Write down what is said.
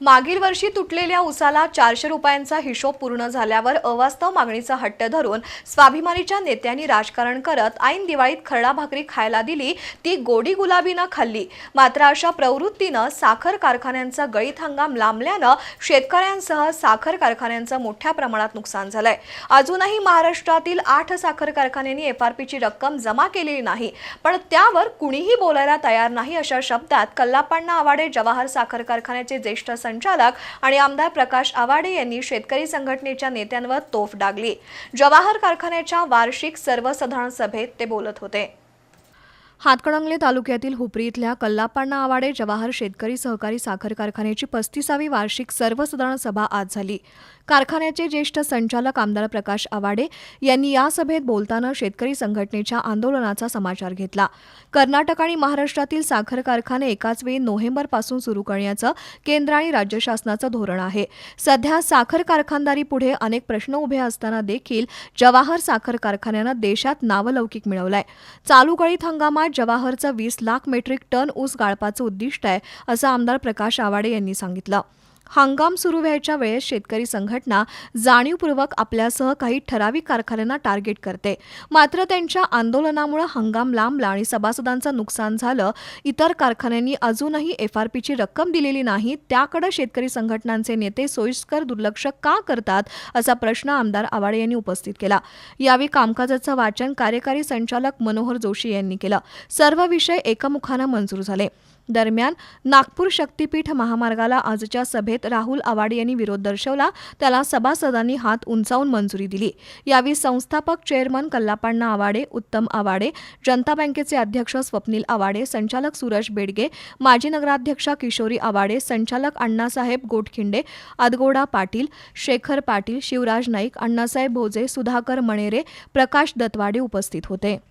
मागील वर्षी तुटलेल्या उसाला चारशे रुपयांचा हिशोब पूर्ण झाल्यावर अवास्तव मागणीचा हट्ट धरून स्वाभिमानीच्या नेत्यांनी राजकारण करत ऐन दिवाळीत खरडा भाकरी खायला दिली ती गोडी गुलाबीनं खाल्ली. मात्र अशा प्रवृत्तीनं साखर कारखान्यांचा गळीत हंगाम लांबल्यानं शेतकऱ्यांसह साखर कारखान्यांचं मोठ्या प्रमाणात नुकसान झालंय. अजूनही महाराष्ट्रातील आठ साखर कारखान्यांनी एफआरपीची रक्कम जमा केलेली नाही पण त्यावर कुणीही बोलायला तयार नाही अशा शब्दात कल्लापांना आवाडे जवाहर साखर कारखान्याचे ज्येष्ठ संचालक आणि आमदार प्रकाश आवाडे यांनी शेतकरी संघटनेच्या नेत्यांवर तोफ डागली. जवाहर कारखान्याच्या वार्षिक सर्वसाधारण सभेत ते बोलत होते. हातकणंगले तालुक्यातील हुपरी इथल्या कल्लापाण्णा आवाडे जवाहर शेतकरी सहकारी साखर कारखान्याची पस्तीसावी वार्षिक सर्वसाधारण सभा आज झाली. कारखान्याचे ज्येष्ठ संचालक आमदार प्रकाश आवाडे यांनी या सभेत बोलताना शेतकरी संघटनेच्या आंदोलनाचा समाचार घेतला. कर्नाटक आणि महाराष्ट्रातील साखर कारखाने एकाच वेळी नोव्हेंबरपासून सुरू करण्याचं केंद्र आणि राज्य शासनाचं धोरण आहे. सध्या साखर कारखानदारी पुढे अनेक प्रश्न उभे असताना देखील जवाहर साखर कारखान्यानं देशात नावलौकिक मिळवलाय. चालू गळीत हंगामात जवाहरचं वीस लाख मेट्रिक टन ऊस गाळपाचं उद्दिष्ट आहे असं आमदार प्रकाश आवाडे यांनी सांगितलं. हंगाम सुरू व्हायच्या वेळेस शेतकरी संघटना जाणीवपूर्वक आपल्यासह काही ठराविक कारखान्यांना टार्गेट करते. मात्र त्यांच्या आंदोलनामुळे हंगाम लांबला आणि सभासदांचं नुकसान झालं. इतर कारखान्यांनी अजूनही एफआरपीची रक्कम दिलेली नाही. त्याकडे शेतकरी संघटनांचे नेते सोयीस्कर दुर्लक्ष का करतात असा प्रश्न आमदार आवाडे यांनी उपस्थित केला. यावेळी कामकाजाचं वाचन कार्यकारी संचालक मनोहर जोशी यांनी केलं. सर्व विषय एकमुखानं मंजूर झाले. दरम्यान नागपूर शक्तीपीठ महामार्गाला आजच्या सभेत राहुल आवाडे यांनी विरोध दर्शवला. त्याला सभासदांनी हात उंचावून मंजुरी दिली. यावेळी संस्थापक चेअरमन कल्लापाण्णा आवाडे उत्तम आवाडे जनता बँकेचे अध्यक्ष स्वप्नील आवाडे संचालक सूरज बेडगे माजी नगराध्यक्षा किशोरी आवाडे संचालक अण्णासाहेब गोटखिंडे अदगोडा पाटील शेखर पाटील शिवराज नाईक अण्णासाहेब भोजे सुधाकर मणेरे प्रकाश दत्वाडे उपस्थित होते.